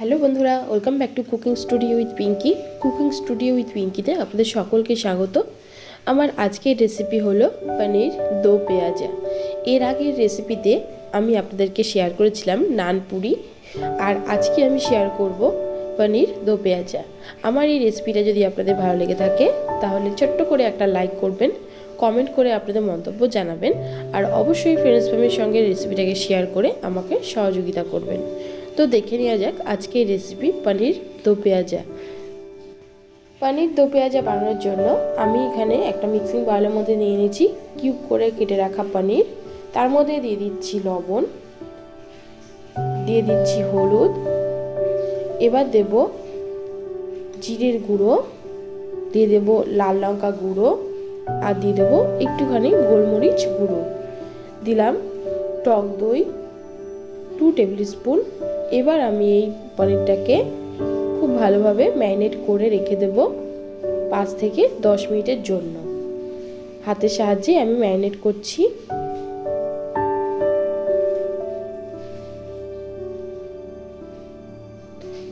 Hello বন্ধুরা, welcome back to cooking studio with Pinky. Cooking studio with পিঙ্কিতে আপনাদের সকলকে স্বাগত। আমার আজকের রেসিপি হলো পনির দো পেঁয়াজা। এর আগের রেসিপিতে আমি আপনাদেরকে শেয়ার করেছিলাম নান পুরি, আর আজকে আমি শেয়ার করব পনির দো পেঁয়াজা। আমার এই রেসিপিটা যদি আপনাদের ভালো লেগে থাকে, তাহলে ছোট্ট করে একটা লাইক করবেন কমেন্ট করে আপনাদের মন্তব্য জানাবেন, আর অবশ্যই ফ্রেন্ডস ফ্যামিলির সঙ্গে রেসিপিটাকে শেয়ার করে আমাকে সহযোগিতা করবেন। তো দেখে নেওয়া যাক আজকের রেসিপি পনির দো পেঁয়াজা। পনির দো পেঁয়াজা বানানোর জন্য আমি এখানে একটা মিক্সিং বাউলের মধ্যে নিয়ে নিয়েছি কিউব করে কেটে রাখা পনির। তার মধ্যে দিয়ে দিচ্ছি লবণ, দিয়ে দিচ্ছি হলুদ। এবার দেব জিরের গুঁড়ো, দিয়ে দেব লাল লঙ্কা গুঁড়ো, আর দিয়ে দেবো একটুখানি গোলমরিচ গুঁড়ো। দিলাম টক দই টু টেবিল স্পুন এবার আমি এই পনিরটাকে খুব ভালোভাবে ম্যারিনেট করে রেখে দেব পাঁচ থেকে দশ মিনিটের জন্য। হাতের সাহায্যে আমি ম্যারিনেট করছি।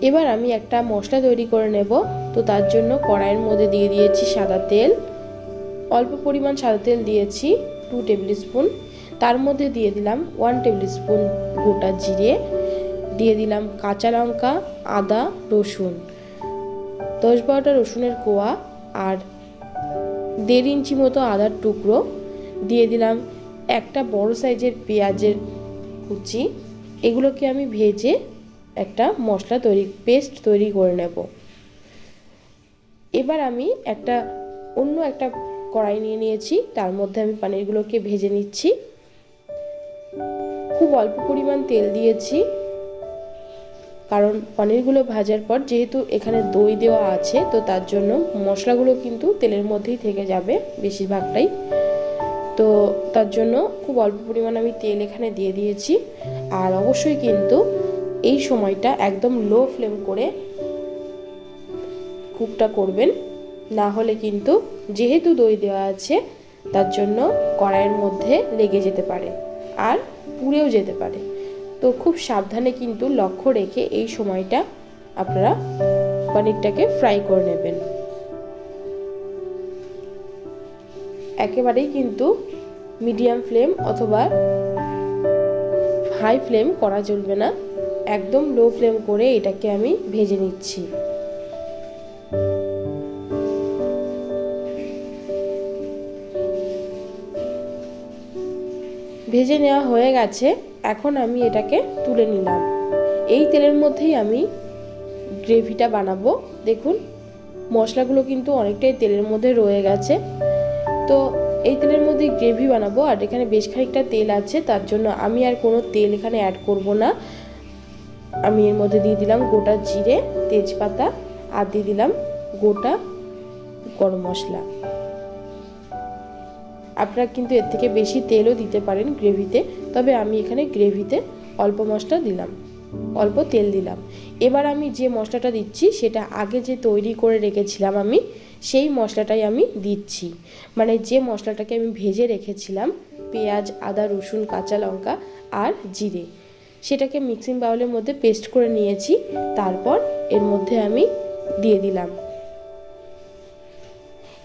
এবার আমি একটা মশলা তৈরি করে নেব। তো তার জন্য কড়াইয়ের মধ্যে দিয়ে দিয়েছি সাদা তেল। অল্প পরিমাণ সাদা তেল দিয়েছি টু টেবিল স্পুন তার মধ্যে দিয়ে দিলাম ওয়ান টেবিল স্পুন গোটা জিরে। দিয়ে দিলাম কাঁচা লঙ্কা, আদা, রসুন। দশ বারোটা রসুনের কোয়া আর দেড় ইঞ্চি মতো আদার টুকরো। দিয়ে দিলাম একটা বড় সাইজের পেঁয়াজের কুচি। এগুলোকে আমি ভেজে একটা মশলা তৈরি, পেস্ট তৈরি করে নেব। এবার আমি একটা অন্য একটা কড়াই নিয়ে নিয়েছি, তার মধ্যে আমি পানিরগুলোকে ভেজে নিচ্ছি। খুব অল্প পরিমাণ তেল দিয়েছি। কারণ পনিরগুলো ভাজার পর যেহেতু এখানে দই দেওয়া আছে, তো তার জন্য মশলাগুলো কিন্তু তেলের মধ্যেই থেকে যাবে বেশিরভাগটাই। তো তার জন্য খুব অল্প পরিমাণ আমি তেল এখানে দিয়ে দিয়েছি। আর অবশ্যই কিন্তু এই সময়টা একদম লো ফ্লেম করে কুকটা করবেন। না হলে কিন্তু যেহেতু দই দেওয়া আছে, তার জন্য কড়াইয়ের মধ্যে লেগে যেতে পারে আর পুড়েও যেতে পারে। তো খুব সাবধানে কিন্তু লক্ষ্য রেখে এই সময়টা আপনারা পনিরটাকে ফ্রাই করে নেবেন। একেবারেই কিন্তু মিডিয়াম ফ্লেম অথবা হাই ফ্লেম করা চলবে না। একদম লো ফ্লেম করে এটাকে আমি ভেজে নিচ্ছি। ভেজে নেওয়া হয়ে গেছে, এখন আমি এটাকে তুলে নিলাম। এই তেলের মধ্যেই আমি গ্রেভিটা বানাবো। দেখুন, মশলাগুলো কিন্তু অনেকটাই তেলের মধ্যে রয়ে গেছে। তো এই তেলের মধ্যে গ্রেভি বানাবো, আর এখানে বেশ খানিকটা তেল আছে, তার জন্য আমি আর কোনো তেল এখানে অ্যাড করব না। আমি এর মধ্যে দিয়ে দিলাম গোটা জিরে, তেজপাতা, আর দিয়ে দিলাম গোটা গরম মশলা। আপনারা কিন্তু এর থেকে বেশি তেলও দিতে পারেন গ্রেভিতে, তবে আমি এখানে গ্রেভিতে অল্প মশলা দিলাম, অল্প তেল দিলাম। এবার আমি যে মশলাটা দিচ্ছি, সেটা আগে যে তৈরি করে রেখেছিলাম আমি, সেই মশলাটাই আমি দিচ্ছি। মানে যে মশলাটাকে আমি ভেজে রেখেছিলাম, পেঁয়াজ, আদা, রসুন, কাঁচা লঙ্কা আর জিরে, সেটাকে মিক্সিং বাউলের মধ্যে পেস্ট করে নিয়েছি, তারপর এর মধ্যে আমি দিয়ে দিলাম।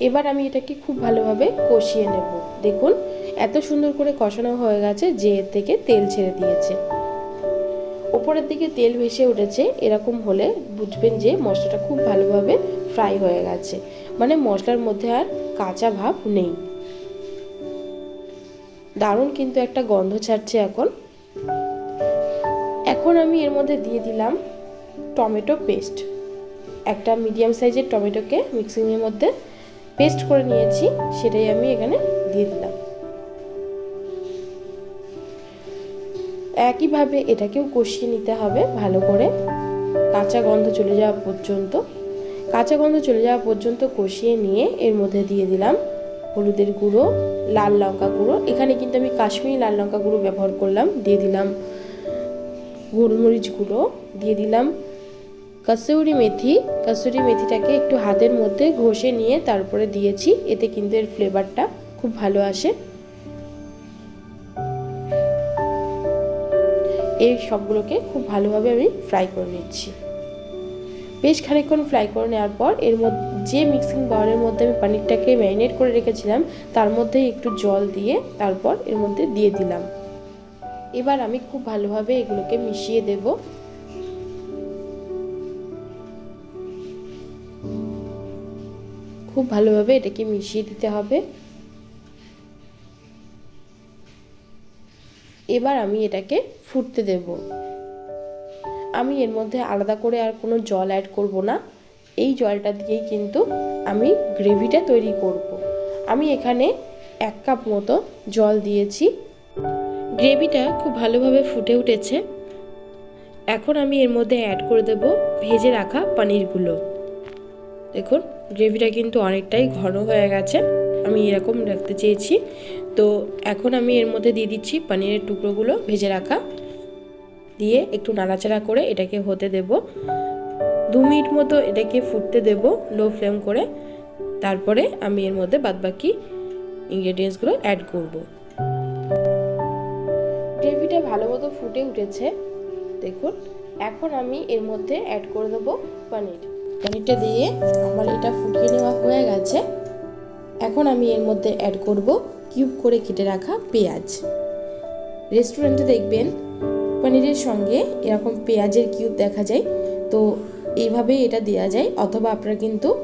এবার আমি এটাকে খুব ভালোভাবে কষিয়ে নেব। দেখুন, এত সুন্দর করে কষানো হয়ে গেছে যে এর থেকে তেল ছেড়ে দিয়েছে। ওপরের দিকে তেল ভেসে উঠেছে, এরকম হলে বুঝবেন যে মশলাটা খুব ভালোভাবে ফ্রাই হয়ে গেছে। মানে মশলার মধ্যে আর কাঁচা ভাব নেই। দারুণ কিন্তু একটা গন্ধ ছাড়ছে এখন। এখন আমি এর মধ্যে দিয়ে দিলাম টমেটো পেস্ট। একটা মিডিয়াম সাইজের টমেটোকে মিক্সিংয়ের মধ্যে পেস্ট করে নিয়েছি, সেটাই আমি এখানে দিয়ে দিলাম। একইভাবে এটাকেও কষিয়ে নিতে হবে ভালো করে। কাঁচা গন্ধ চলে যাওয়া পর্যন্ত। কাঁচা গন্ধ চলে যাওয়া পর্যন্ত কষিয়ে নিয়ে এর মধ্যে দিয়ে দিলাম হলুদের গুঁড়ো, লাল লঙ্কা গুঁড়ো। এখানে কিন্তু আমি কাশ্মীরি লাল লঙ্কা গুঁড়ো ব্যবহার করলাম। দিয়ে দিলাম গোলমরিচ গুঁড়ো, দিয়ে দিলাম কাসুরি মেথি, কাসুরি মেথিটাকে একটু হাতের মধ্যে ঘষে নিয়ে তারপরে দিয়েছি, এতে কিন্তু এর ফ্লেভারটা খুব ভালো আসে। এই সবগুলোকে খুব ভালোভাবে আমি ফ্রাই করে নিচ্ছি। বেশ খানিকক্ষণ ফ্রাই করে নেওয়ার পর এর মধ্যে, যে মিক্সিং বাউলের মধ্যে আমি পনিরটাকে ম্যারিনেট করে রেখেছিলাম, তার মধ্যে একটু জল দিয়ে তারপর এর মধ্যে দিয়ে দিলাম। এবার আমি খুব ভালোভাবে এগুলোকে মিশিয়ে দেব। খুব ভালোভাবে এটাকে মিশিয়ে দিতে হবে। এবার আমি এটাকে ফুটতে দেব। আমি এর মধ্যে আলাদা করে আর কোনো জল অ্যাড করব না। এই জলটা দিয়েই কিন্তু আমি গ্রেভিটা তৈরি করব। আমি এখানে এক কাপ মতো জল দিয়েছি। গ্রেভিটা খুব ভালোভাবে ফুটে উঠেছে। এখন আমি এর মধ্যে অ্যাড করে দেব ভেজে রাখা পনিরগুলো। দেখুন গ্রেভিটা কিন্তু অনেকটাই ঘন হয়ে গেছে। আমি এরকম রাখতে চেয়েছি। তো এখন আমি এর মধ্যে দিয়ে দিচ্ছি পনিরের টুকরোগুলো ভেজে রাখা। দিয়ে একটু নাড়াচাড়া করে এটাকে হতে দেব। দু মিনিট মতো এটাকে ফুটতে দেব লো ফ্লেম করে। তারপরে আমি এর মধ্যে বাদবাকি ইনগ্রেডিয়েন্টসগুলো অ্যাড করব। গ্রেভিটা ভালো মতো ফুটে উঠেছে। দেখুন, এখন আমি এর মধ্যে অ্যাড করে দেবো পনির। পনিরটা দিয়ে আমার এটা ফুটিয়ে নেওয়া হয়ে গেছে। এখন আমি এর মধ্যে অ্যাড করব কিউব করে কেটে রাখা পেঁয়াজ। রেস্টুরেন্টে দেখবেন পনিরের সঙ্গে এরকম পেঁয়াজের কিউব দেখা যায়। তো এইভাবেই এটা দেওয়া যায় অথবা আপনারা কিন্তু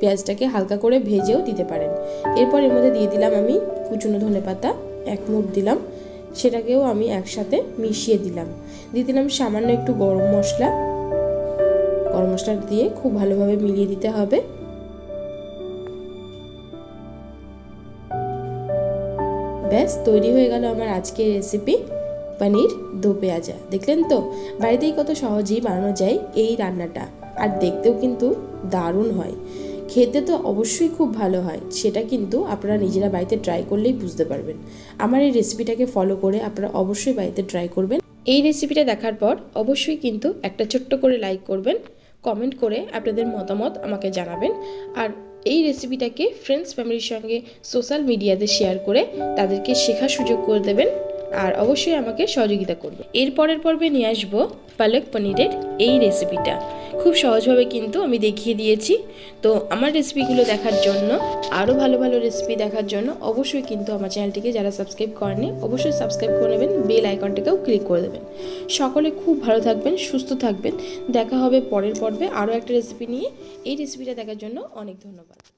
পেঁয়াজটাকে হালকা করে ভেজেও দিতে পারেন। এরপর এর মধ্যে দিয়ে দিলাম আমি কুচুনো ধনে পাতা, এক মুঠ দিলাম। সেটাকেও আমি একসাথে মিশিয়ে দিলাম। দিয়ে দিলাম সামান্য একটু গরম মশলা। গরম মশলা দিয়ে খুব ভালোভাবে মিলিয়ে দিতে হবে। ব্যাস, তৈরি হয়ে গেল আমার আজকের রেসিপি পনির দো পেঁয়াজা। দেখলেন তো? বাড়িতেই কত সহজেই বানানো যায় এই রান্নাটা। আর দেখতেও কিন্তু দারুণ হয়। খেতে তো অবশ্যই খুব ভালো হয়। সেটা কিন্তু আপনারা নিজেরা বাড়িতে ট্রাই করলেই বুঝতে পারবেন। আমার এই রেসিপিটাকে ফলো করে আপনারা অবশ্যই বাড়িতে ট্রাই করবেন। এই রেসিপিটা দেখার পর অবশ্যই কিন্তু একটা ছোট্ট করে লাইক করবেন। কমেন্ট করে আপনাদের মতামত আমাকে জানাবেন। আর এই রেসিপিটাকে ফ্রেন্ডস ফ্যামিলির সঙ্গে সোশ্যাল মিডিয়াতে শেয়ার করে তাদেরকে শেখার সুযোগ করে দেবেন। আর অবশ্যই আমাকে সহযোগিতা করবে। এর পরের পর্বে নিয়ে আসব পালক পনিরের এই রেসিপিটা খুব সহজভাবে কিন্তু আমি দেখিয়ে দিয়েছি। তো আমার রেসিপিগুলো দেখার জন্য আরও ভালো ভালো রেসিপি দেখার জন্য অবশ্যই কিন্তু আমার চ্যানেলটিকে যারা সাবস্ক্রাইব করেনি অবশ্যই সাবস্ক্রাইব করে নেবেন বেল আইকনটাকেও ক্লিক করে দেবেন। সকলে খুব ভালো থাকবেন, সুস্থ থাকবেন। দেখা হবে পরের পর্বে আরও একটা রেসিপি নিয়ে। এই রেসিপিটা দেখার জন্য অনেক ধন্যবাদ।